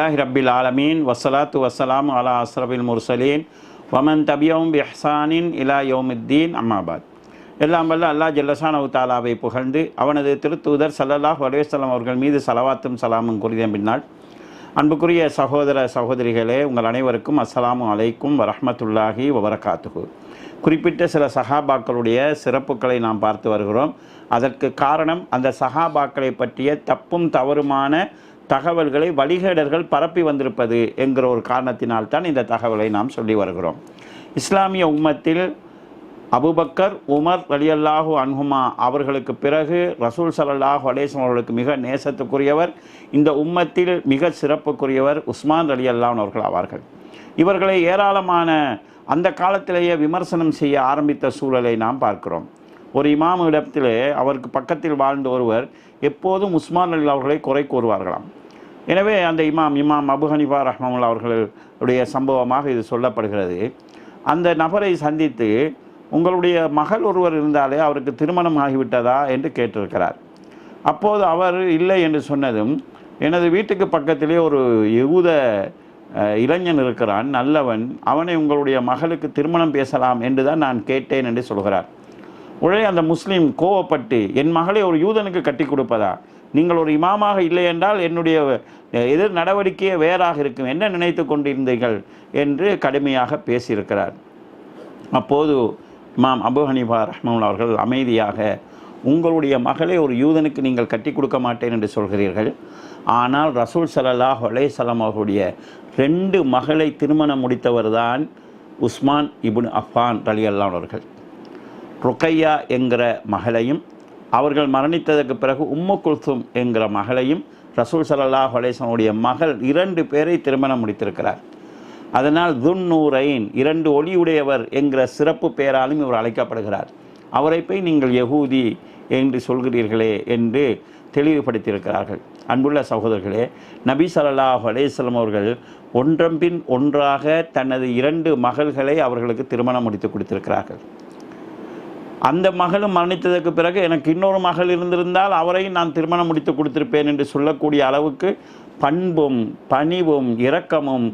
அலமதுல்லாஹி ரபில் ஆலமீன் வசலாத்து வசலாம் அலா அஸ்ரபில் முர்சலீன் வமன் தபியோம் பிஹ்சானின் இலா யோமுத்தீன் அம்மாபாத் எல்லாம் வல்ல அல்லாஹ் ஜல்லசானவு தாலாவை புகழ்ந்து அவனது திருத்தூதர் சல்லல்லாஹ் அலைஹி அவர்கள் மீது சலவாத்தும் சலாமும் கூறிய பின்னால் அன்புக்குரிய சகோதர சகோதரிகளே உங்கள் அனைவருக்கும் அஸ்ஸலாமு அலைக்கும் வரமத்துல்லாஹி வபரகாத்துகு குறிப்பிட்ட சில சஹாபாக்களுடைய சிறப்புகளை நாம் பார்த்து வருகிறோம். அதற்கு காரணம் அந்த சஹாபாக்களை பற்றிய தப்பும் தவறுமான தகவல்களை வழிகேடர்கள் பரப்பி வந்திருப்பது என்கிற ஒரு காரணத்தினால் தான் இந்த தகவலை நாம் சொல்லி வருகிறோம். இஸ்லாமிய உம்மத்தில் அபுபக்கர் உமர் அலியல்லாஹு அன்ஹுமா அவர்களுக்கு பிறகு ரசூல் சலல்லாஹு அலேஸ்லம் அவர்களுக்கு மிக நேசத்துக்குரியவர் இந்த உம்மத்தில் மிக சிறப்புக்குரியவர் உஸ்மான் அலியல்லான் அவர்கள். ஆவார்கள் இவர்களை ஏராளமான அந்த காலத்திலேயே விமர்சனம் செய்ய ஆரம்பித்த சூழலை நாம் பார்க்கிறோம். ஒரு இமாம் இடத்திலே அவருக்கு பக்கத்தில் வாழ்ந்த ஒருவர் எப்போதும் உஸ்மான் அலி அவர்களை குறை கூறுவார்களாம். எனவே அந்த இமாம் இமாம் அபு ஹனிஃபா ரஹ்மமுல்லா அவர்களுடைய சம்பவமாக இது சொல்லப்படுகிறது. அந்த நபரை சந்தித்து உங்களுடைய மகள் ஒருவர் இருந்தாலே அவருக்கு திருமணம் ஆகிவிட்டதா? என்று கேட்டிருக்கிறார். அப்போது அவர் இல்லை என்று சொன்னதும் எனது வீட்டுக்கு பக்கத்திலே ஒரு யூத இளைஞன் இருக்கிறான் நல்லவன் அவனை உங்களுடைய மகளுக்கு திருமணம் பேசலாம் என்று தான் நான் கேட்டேன் என்று சொல்கிறார். உடனே அந்த முஸ்லீம் கோவப்பட்டு என் மகளை ஒரு யூதனுக்கு கட்டி கொடுப்பதா? நீங்கள் ஒரு இமாமாக இல்லை என்றால் என்னுடைய எதிர் நடவடிக்கையே வேறாக இருக்கும். என்ன நினைத்து கொண்டிருந்தீர்கள்? என்று கடுமையாக பேசியிருக்கிறார். அப்போது இமாம் அபு ஹனீஃபா ரஹ்மன் அவர்கள் அமைதியாக உங்களுடைய மகளை ஒரு யூதனுக்கு நீங்கள் கட்டி கொடுக்க மாட்டேன் என்று சொல்கிறீர்கள். ஆனால் ரசூல் ஸல்லல்லாஹு அலைஹி வஸல்லம் அவர்களுடைய ரெண்டு மகளை திருமணம் முடித்தவர் தான் உஸ்மான் இபுன் அஃபான் ரலியல்லாஹு அவர்கள். ருக்கையா என்கிற மகளையும் அவர்கள் மரணித்ததற்கு பிறகு உம்மு குல்சும் என்கிற மகளையும் ரசூல் ஸல்லல்லாஹு அலைஹி மகள் இரண்டு பேரை திருமணம் முடித்திருக்கிறார். அதனால் துன்னூரைன் இரண்டு ஒளியுடையவர் என்கிற சிறப்பு பெயராலும் இவர் அழைக்கப்படுகிறார். அவரை போய் நீங்கள் யகூதி என்று சொல்கிறீர்களே என்று தெளிவுபடுத்தியிருக்கிறார்கள். அன்புள்ள சகோதரர்களே நபி ஸல்லல்லாஹு அலைஹி அவர்கள் ஒன்றம்பின் ஒன்றாக தனது இரண்டு மகள்களை அவர்களுக்கு திருமணம் முடித்து கொடுத்திருக்கிறார்கள். அந்த மகளும் மரணித்ததற்கு பிறகு எனக்கு இன்னொரு மகள் இருந்திருந்தால் அவரையும் நான் திருமணம் முடித்து கொடுத்திருப்பேன் என்று சொல்லக்கூடிய அளவுக்கு பண்பும் பணிவும் இரக்கமும்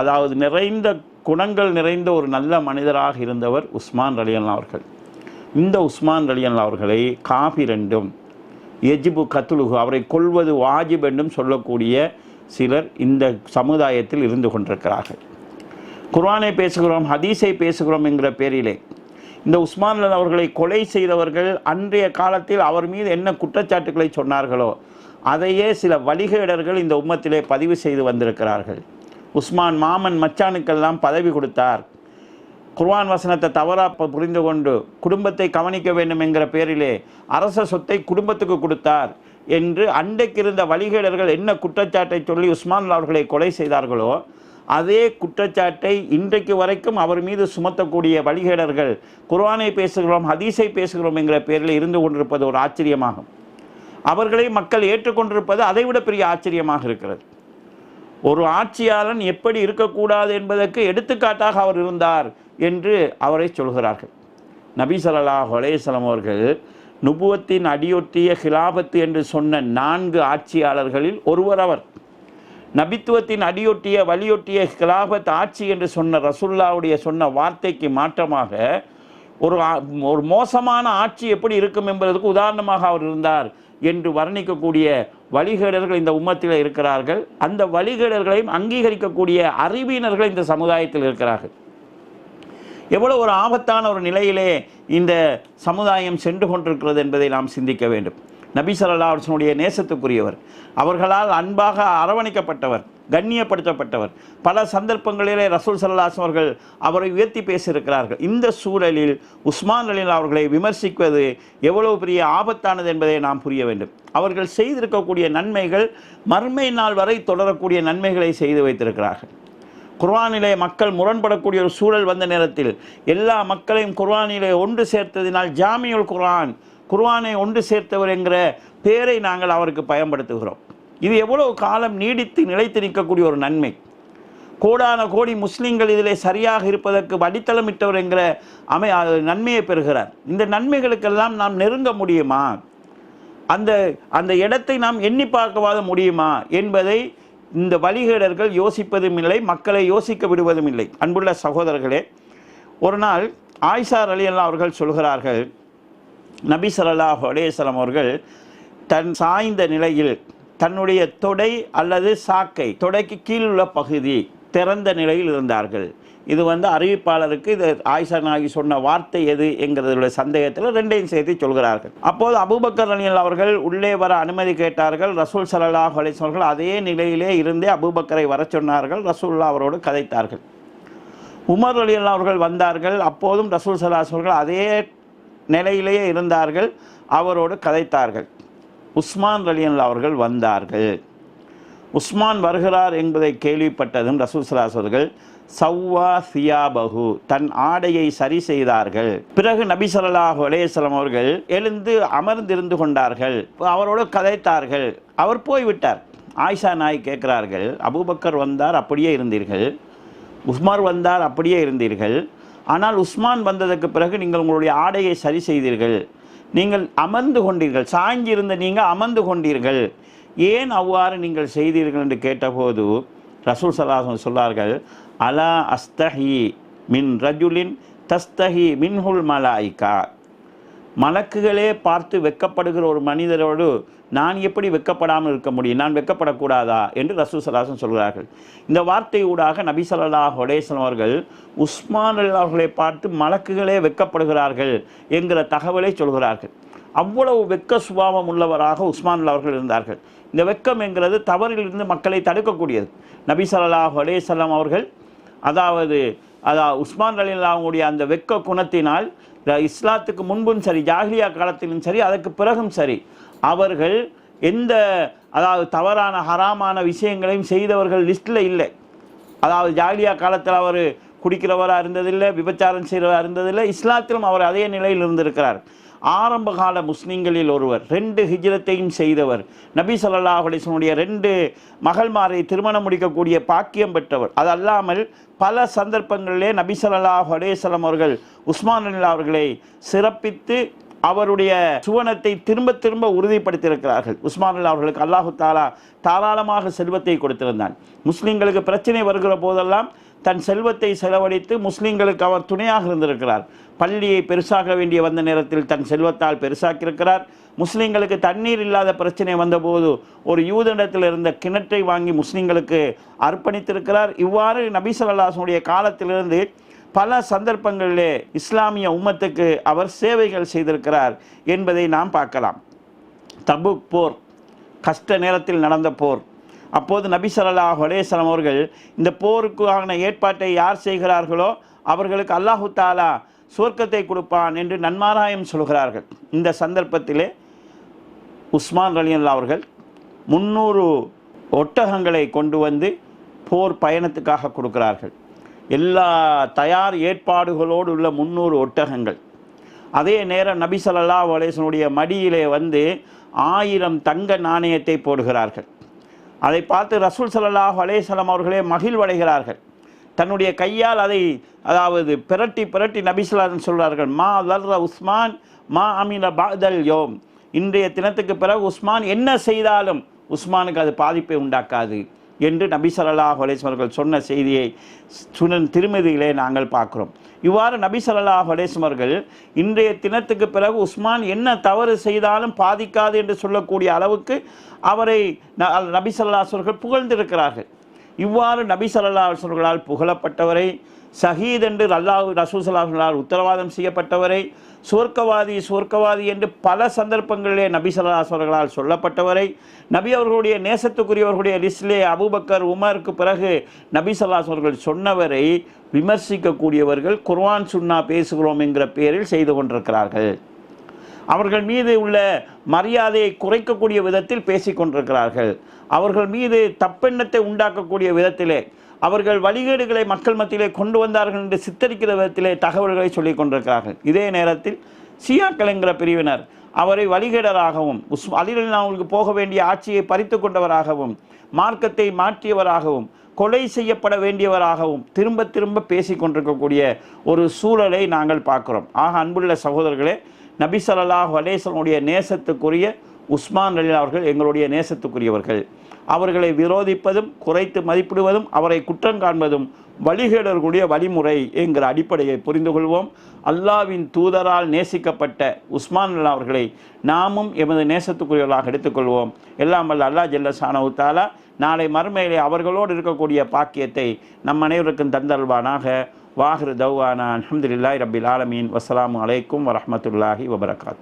அதாவது நிறைந்த குணங்கள் நிறைந்த ஒரு நல்ல மனிதராக இருந்தவர் உஸ்மான் ரலியன் அவர்கள். இந்த உஸ்மான் ரலியன் அவர்களை காபி ரெண்டும் எஜிபு கத்துலுகு அவரை கொல்வது வாஜிப் என்றும் சொல்லக்கூடிய சிலர் இந்த சமுதாயத்தில் இருந்து கொண்டிருக்கிறார்கள். குர்ஆனை பேசுகிறோம் ஹதீஸை பேசுகிறோம் என்கிற பேரிலே. இந்த உஸ்மான் அவர்களை கொலை செய்தவர்கள் அன்றைய காலத்தில் அவர் மீது என்ன குற்றச்சாட்டுகளை சொன்னார்களோ அதையே சில வழிகேடர்கள் இந்த உம்மத்திலே பதிவு செய்து வந்திருக்கிறார்கள். உஸ்மான் மாமன் மச்சானுக்கெல்லாம் பதவி கொடுத்தார். குர்வான் வசனத்தை தவறாக புரிந்து கொண்டு குடும்பத்தை கவனிக்க வேண்டும் என்கிற பேரிலே அரச சொத்தை குடும்பத்துக்கு கொடுத்தார் என்று அன்றைக்கு இருந்த வழிகேடர்கள் என்ன குற்றச்சாட்டை சொல்லி உஸ்மான் அவர்களை கொலை செய்தார்களோ அதே குற்றச்சாட்டை இன்றைக்கு வரைக்கும் அவர் மீது சுமத்தக்கூடிய வழிகேடர்கள் குர்வானை பேசுகிறோம் ஹதீஸை பேசுகிறோம் என்கிற பேரில் இருந்து கொண்டிருப்பது ஒரு ஆச்சரியமாகும். அவர்களை மக்கள் ஏற்றுக்கொண்டிருப்பது அதைவிட பெரிய ஆச்சரியமாக இருக்கிறது. ஒரு ஆட்சியாளன் எப்படி இருக்கக்கூடாது என்பதற்கு எடுத்துக்காட்டாக அவர் இருந்தார். என்று அவரை சொல்கிறார்கள். நபி ஸல்லல்லாஹு அலைஹி அவர்கள் நுபுவத்தின் அடியொற்றிய ஹிலாபத்து என்று சொன்ன நான்கு ஆட்சியாளர்களில் ஒருவர் அவர். நபித்துவத்தின் அடியொட்டிய வலியொட்டிய ஹிலாபத் ஆட்சி என்று சொன்ன ரசுல்லாவுடைய சொன்ன வார்த்தைக்கு மாற்றமாக ஒரு ஒரு மோசமான ஆட்சி எப்படி இருக்கும் என்பதற்கு உதாரணமாக அவர் இருந்தார் என்று வர்ணிக்கக்கூடிய வழிகேடர்கள் இந்த உம்மத்தில் இருக்கிறார்கள். அந்த வழிகேடர்களையும் அங்கீகரிக்கக்கூடிய அறிவியினர்கள் இந்த சமுதாயத்தில் இருக்கிறார்கள். எவ்வளோ ஒரு ஆபத்தான ஒரு நிலையிலே இந்த சமுதாயம் சென்று கொண்டிருக்கிறது என்பதை நாம் சிந்திக்க வேண்டும். நபி ஸல்லல்லாஹு நேசத்துக்குரியவர் அவர்களால் அன்பாக அரவணைக்கப்பட்டவர் கண்ணியப்படுத்தப்பட்டவர் பல சந்தர்ப்பங்களிலே ரசூல் சல்லாஸ் அவர்கள் அவரை உயர்த்தி பேசியிருக்கிறார்கள். இந்த சூழலில் உஸ்மான் அலில் அவர்களை விமர்சிப்பது எவ்வளவு பெரிய ஆபத்தானது என்பதை நாம் புரிய வேண்டும். அவர்கள் செய்திருக்கக்கூடிய நன்மைகள் மர்மை நாள் வரை தொடரக்கூடிய நன்மைகளை செய்து வைத்திருக்கிறார்கள். குர்ஆனிலே மக்கள் முரண்படக்கூடிய ஒரு சூழல் வந்த நேரத்தில் எல்லா மக்களையும் குர்ஆனிலே ஒன்று சேர்த்ததினால் ஜாமியுல் குர்ஆன் குர்ஆனை ஒன்று சேர்த்தவர் என்கிற பேரை நாங்கள் அவருக்கு பயன்படுத்துகிறோம். இது எவ்வளவு காலம் நீடித்து நிலைத்து நிற்கக்கூடிய ஒரு நன்மை. கோடான கோடி முஸ்லீம்கள் இதிலே சரியாக இருப்பதற்கு வடித்தளமிட்டவர் என்கிற அமை நன்மையை பெறுகிறார். இந்த நன்மைகளுக்கெல்லாம் நாம் நெருங்க முடியுமா? அந்த அந்த இடத்தை நாம் எண்ணி பார்க்கவாத முடியுமா? என்பதை இந்த வழிகேடர்கள் யோசிப்பதும் இல்லை மக்களை யோசிக்க விடுவதும் இல்லை. அன்புள்ள சகோதரர்களே ஒரு நாள் ஆயிஷார் அலி அல்லா அவர்கள் சொல்கிறார்கள் நபி ஸல்லல்லாஹு அலைஹி அவர்கள் தன் சாய்ந்த நிலையில் தன்னுடைய தொடை அல்லது சாக்கை தொடைக்கு கீழ் உள்ள பகுதி திறந்த நிலையில் இருந்தார்கள். இது வந்து அறிவிப்பாளருக்கு இது ஆயிஷா நாகி சொன்ன வார்த்தை எது என்கிறதுடைய சந்தேகத்தில் ரெண்டையும் சேர்த்து சொல்கிறார்கள். அப்போது அபூபக்கர் அணியல் அவர்கள் உள்ளே வர அனுமதி கேட்டார்கள். ரசூல் ஸல்லல்லாஹு அலைஹி அதே நிலையிலே இருந்தே அபூபக்கரை வர சொன்னார்கள். ரசூல்லா அவரோடு கதைத்தார்கள். உமர் அலி அவர்கள் வந்தார்கள். அப்போதும் ரசூல் சலாஸ் அவர்கள் அதே நிலையிலேயே இருந்தார்கள். அவரோடு கதைத்தார்கள். உஸ்மான் அலி அவர்கள் வந்தார்கள். உஸ்மான் வருகிறார் என்பதை கேள்விப்பட்டதும் ரசூல் சலாஸ் அவர்கள் சவ்வா சியாபகு தன் ஆடையை சரி செய்தார்கள். பிறகு நபி ஸல்லல்லாஹு அவர்கள் எழுந்து அமர்ந்திருந்து கொண்டார்கள். அவரோடு கதைத்தார்கள். அவர் போய்விட்டார். ஆயிஷா நாய் கேட்கிறார்கள் அபூபக்கர் வந்தார் அப்படியே இருந்தீர்கள். உஸ்மார் வந்தார் அப்படியே இருந்தீர்கள். ஆனால் உஸ்மான் வந்ததற்கு பிறகு நீங்கள் உங்களுடைய ஆடையை சரி செய்தீர்கள். நீங்கள் அமர்ந்து கொண்டீர்கள். சாய்ந்திருந்த நீங்கள் அமர்ந்து கொண்டீர்கள். ஏன் அவ்வாறு நீங்கள் செய்தீர்கள்? என்று கேட்டபோது ரசூல் சல்லாஹ் சொல்லார்கள் அலா அஸ்தஹி மின் ரஜுலின் தஸ்தஹி மின்ஹுல் மலாய்கா. மலக்குகளே பார்த்து வெக்கப்படுகிற ஒரு மனிதரோடு நான் எப்படி வெக்கப்படாமல் இருக்க முடியும்? நான் வெக்கப்படக்கூடாதா? என்று ரசூல் சலாசன் சொல்கிறார்கள். இந்த வார்த்தை ஊடாக நபி ஸல்லல்லாஹு ஹொடேசன் அவர்கள் உஸ்மான் அல்லாஹர்களை பார்த்து மலக்குகளே வெக்கப்படுகிறார்கள் என்கிற தகவலை சொல்கிறார்கள். அவ்வளவு வெக்க சுபாவம் உள்ளவராக உஸ்மான் அவர்கள் இருந்தார்கள். இந்த வெக்கம் என்கிறது தவறிலிருந்து மக்களை தடுக்கக்கூடியது. நபி சல்லாஹ் அலேசல்லாம் அவர்கள் அதாவது அதாவது உஸ்மான் அலி அந்த வெக்க குணத்தினால் இஸ்லாத்துக்கு முன்பும் சரி ஜாகிலியா காலத்திலும் சரி அதற்கு பிறகும் சரி அவர்கள் எந்த அதாவது தவறான ஹராமான விஷயங்களையும் செய்தவர்கள் லிஸ்ட்டில் இல்லை. அதாவது ஜாலியா காலத்தில் அவர் குடிக்கிறவராக இருந்ததில்லை விபச்சாரம் செய்கிறவராக இருந்ததில்லை இஸ்லாத்திலும் அவர் அதே நிலையில் இருந்திருக்கிறார். ஆரம்பகால முஸ்லீம்களில் ஒருவர் ரெண்டு ஹிஜ்ரத்தையும் செய்தவர். நபி சொல்லா அலிஸ்வனுடைய ரெண்டு மகள்மாரை திருமணம் முடிக்கக்கூடிய பாக்கியம் பெற்றவர். அது அல்லாமல் பல சந்தர்ப்பங்களிலே நபி ஸல்லல்லாஹு அலைஹி அவர்கள் உஸ்மான் அலி அவர்களை சிறப்பித்து அவருடைய சுவனத்தை திரும்ப திரும்ப உறுதிப்படுத்தியிருக்கிறார்கள். உஸ்மான் அவர்களுக்கு அல்லாஹு தாலா தாராளமாக செல்வத்தை கொடுத்திருந்தான். முஸ்லீம்களுக்கு பிரச்சனை வருகிற போதெல்லாம் தன் செல்வத்தை செலவழித்து முஸ்லீம்களுக்கு அவர் துணையாக இருந்திருக்கிறார். பள்ளியை பெருசாக வேண்டிய வந்த நேரத்தில் தன் செல்வத்தால் பெருசாக்கியிருக்கிறார். முஸ்லீம்களுக்கு தண்ணீர் இல்லாத பிரச்சனை வந்தபோது ஒரு யூதனிடத்தில் இருந்த கிணற்றை வாங்கி முஸ்லீம்களுக்கு அர்ப்பணித்திருக்கிறார். இவ்வாறு நபிசல்லாசனுடைய காலத்திலிருந்து பல சந்தர்ப்பங்களிலே இஸ்லாமிய உம்மத்துக்கு அவர் சேவைகள் செய்திருக்கிறார் என்பதை நாம் பார்க்கலாம். தபுக் போர் கஷ்ட நேரத்தில் நடந்த போர். அப்போது நபி ஸல்லல்லாஹு அலைஹி அவர்கள் இந்த போருக்கான ஏற்பாட்டை யார் செய்கிறார்களோ அவர்களுக்கு அல்லாஹு தாலா சுவர்க்கத்தை கொடுப்பான் என்று நன்மாராயம் சொல்கிறார்கள். இந்த சந்தர்ப்பத்திலே உஸ்மான் ரலியல்லா அவர்கள் முந்நூறு ஒட்டகங்களை கொண்டு வந்து போர் பயணத்துக்காக கொடுக்கிறார்கள். எல்லா தயார் ஏற்பாடுகளோடு உள்ள முந்நூறு ஒட்டகங்கள். அதே நேரம் நபி ஸல்லல்லாஹு மடியிலே வந்து ஆயிரம் தங்க நாணயத்தை போடுகிறார்கள். அதை பார்த்து ரசூல் சல்லாஹ் அலைஹி அவர்களே மகிழ்வடைகிறார்கள். தன்னுடைய கையால் அதை அதாவது பிரட்டி பிரட்டி நபிசுல்லாதன் சொல்கிறார்கள் மா லர்ர உஸ்மான் மா அமீன பாதல் யோம். இன்றைய தினத்துக்கு பிறகு உஸ்மான் என்ன செய்தாலும் உஸ்மானுக்கு அது பாதிப்பை உண்டாக்காது என்று நபி ஸல்லல்லாஹு சொன்ன செய்தியை சுனன் திருமதியிலே நாங்கள் பார்க்குறோம். இவ்வாறு நபி ஸல்லல்லாஹு இன்றைய தினத்துக்கு பிறகு உஸ்மான் என்ன தவறு செய்தாலும் பாதிக்காது என்று சொல்லக்கூடிய அளவுக்கு அவரை ந- நபி ஸல்லல்லாஹு புகழ்ந்திருக்கிறார்கள். இவ்வாறு நபி சல்லா அவர்களால் புகழப்பட்டவரை சஹீத் என்று அல்லாஹ் ரசூல் ஸல்லல்லாஹு உத்தரவாதம் செய்யப்பட்டவரை சுவர்க்கவாதி சுவர்க்கவாதி என்று பல சந்தர்ப்பங்களிலே நபி சல்லா அவர்களால் சொல்லப்பட்டவரை நபி அவர்களுடைய நேசத்துக்குரியவர்களுடைய லிஸ்ட்லே அபூபக்கர் உமருக்கு பிறகு நபி சல்லா அவர்கள் சொன்னவரை விமர்சிக்கக்கூடியவர்கள் குர்வான் சுன்னா பேசுகிறோம் என்கிற பெயரில் செய்து கொண்டிருக்கிறார்கள். அவர்கள் மீது உள்ள மரியாதையை குறைக்கக்கூடிய விதத்தில் பேசிக் கொண்டிருக்கிறார்கள். அவர்கள் மீது தப்பெண்ணத்தை உண்டாக்கக்கூடிய விதத்திலே அவர்கள் வழிகேடுகளை மக்கள் மத்தியிலே கொண்டு வந்தார்கள் என்று சித்தரிக்கிற விதத்திலே தகவல்களை சொல்லிக் கொண்டிருக்கிறார்கள். இதே நேரத்தில் சியாக்கள் என்கிற பிரிவினர் அவரை வழிகேடராகவும் உஸ் அலிரலின் அவங்களுக்கு போக வேண்டிய ஆட்சியை பறித்து கொண்டவராகவும் மார்க்கத்தை மாற்றியவராகவும் கொலை செய்யப்பட வேண்டியவராகவும் திரும்ப திரும்ப பேசிக் கொண்டிருக்கக்கூடிய ஒரு சூழலை நாங்கள் பார்க்குறோம். ஆக அன்புள்ள சகோதரர்களே நபி ஸல்லல்லாஹு அலேசனுடைய நேசத்துக்குரிய உஸ்மான் அலி அவர்கள் எங்களுடைய நேசத்துக்குரியவர்கள். அவர்களை விரோதிப்பதும் குறைத்து மதிப்பிடுவதும் அவரை குற்றம் காண்பதும் வழிகேடர்களுடைய வழிமுறை என்கிற அடிப்படையை புரிந்து கொள்வோம். அல்லாவின் தூதரால் நேசிக்கப்பட்ட உஸ்மான் அல்லா அவர்களை நாமும் எமது நேசத்துக்குரியவர்களாக எடுத்துக்கொள்வோம். எல்லாம் வல்ல அல்லா ஜல்ல சானவுத்தாலா நாளை மறுமையிலே அவர்களோடு இருக்கக்கூடிய பாக்கியத்தை நம் அனைவருக்கும் தந்தல்வானாக வாஹிரு தௌவானா அலமதுல்லாய் ரபில் ஆலமீன் வஸ்ஸலாமு அலைக்கும் வரஹ்மத்துல்லாஹி வபரகாத்து